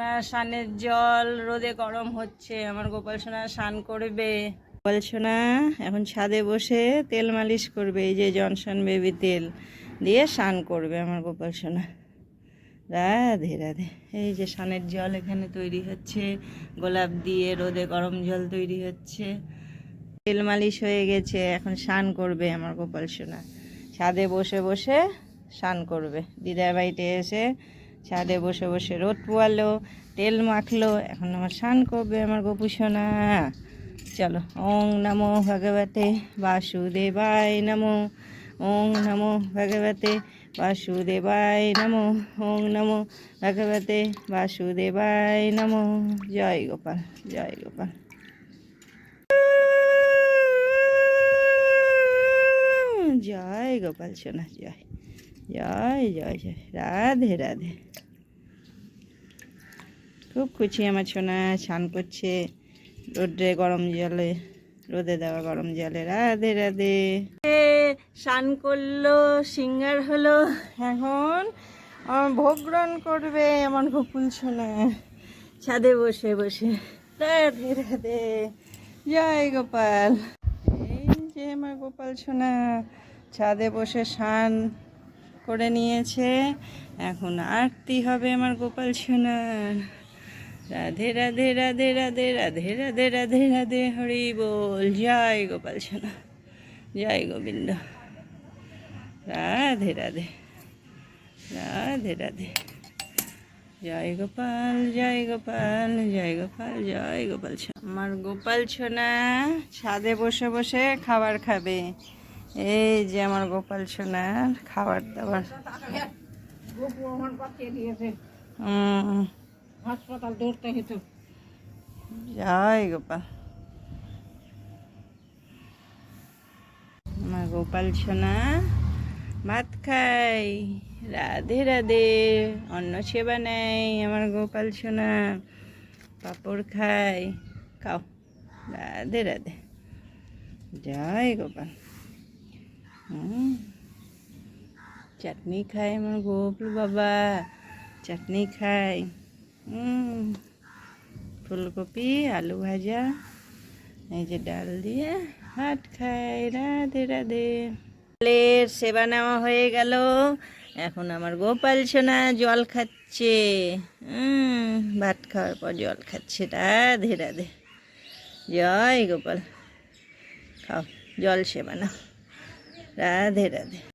সোনার স্নানের জল রোদে গরম হচ্ছে, আমার গোপাল সোনা স্নান করবে। গোপাল সোনা এখন ছাদে বসে তেল মালিশ করবে, এই যে জনসন বেবি তেল দিয়ে স্নান করবে আমার গোপাল সোনা। রাধে রাধে। এই যে স্নানের জল এখানে তৈরি হচ্ছে, গোলাপ দিয়ে রোদে গরম জল তৈরি হচ্ছে। তেল মালিশ হয়ে গেছে, এখন স্নান করবে আমার গোপাল সোনা। ছাদে বসে বসে স্নান করবে। দিদার বাড়িতে এসে ছাদে বসে বসে রোদ পোয়ালো, তেল মাখলো, এখন আমার স্নান করবে আমার গোপু সোনা। চলো, ওং নমো ভগবতে বাসুদেবায় নমো, ওং নমো ভগবতে বাসুদেবায় নমো, ওং নমো ভগবতে বাসুদেবায় নমো। জয় গোপাল জয় গোপাল। জয় গোপাল সোনা, জয়। জয় জয় জয় রাধে রাধে খুব খুশি আমার সোনা, স্নান করছে। রোদে গরম জলে, রোদে দেওয়া গরম জলে। রাধে রাধে। স্নান করল, সিঙ্গার হলো। এখন আমার ভোগ গ্রহণ করবে আমার গোকুল সোনা। ছাদে বসে বসে। রাধে রাধে। জয় গোপাল। এই যে আমার গোপাল সোনা, ছাদে বসে স্নান করে নিয়েছে। এখন আরতি হবে আমার গোপাল সোনা রাধে রাধে রাধে রাধে রাধে রাধে রাধে রাধে, হরি বল। জয় গোপাল সোনা, জয় গোবিন্দ। রাধে রাধে রাধে রাধে। জয় গোপাল জয় গোপাল জয় গোপাল জয় গোপাল আমার গোপাল সোনা ছাদে বসে বসে খাবার খাবে। এই যে আমার গোপাল সোনার খাবার দাবার। হাসপাতাল দৌড়তে হতো। জয় গোপাল। আমার গোপাল সোনা ভাত খাই রাধে রাধে অন্ন সেবা নেই আমার গোপাল সোনা। পাপড় খাই খাও। রাধে রাধে। জয় গোপাল। চাটনি খায় আমার গোপাল বাবা, চাটনি খায়। ফুলকপি, আলু ভাজা, এই যে ডাল দিয়ে ভাত খাই রাধে রাধে। গোপালের সেবা নেওয়া হয়ে গেল। এখন আমার গোপাল সোনা জল খাচ্ছে। ভাত খাওয়ার পর জল খাচ্ছে। রাধে রাধে। জয় গোপাল। খাও, জল সেবা নাও। রাধে রাধে।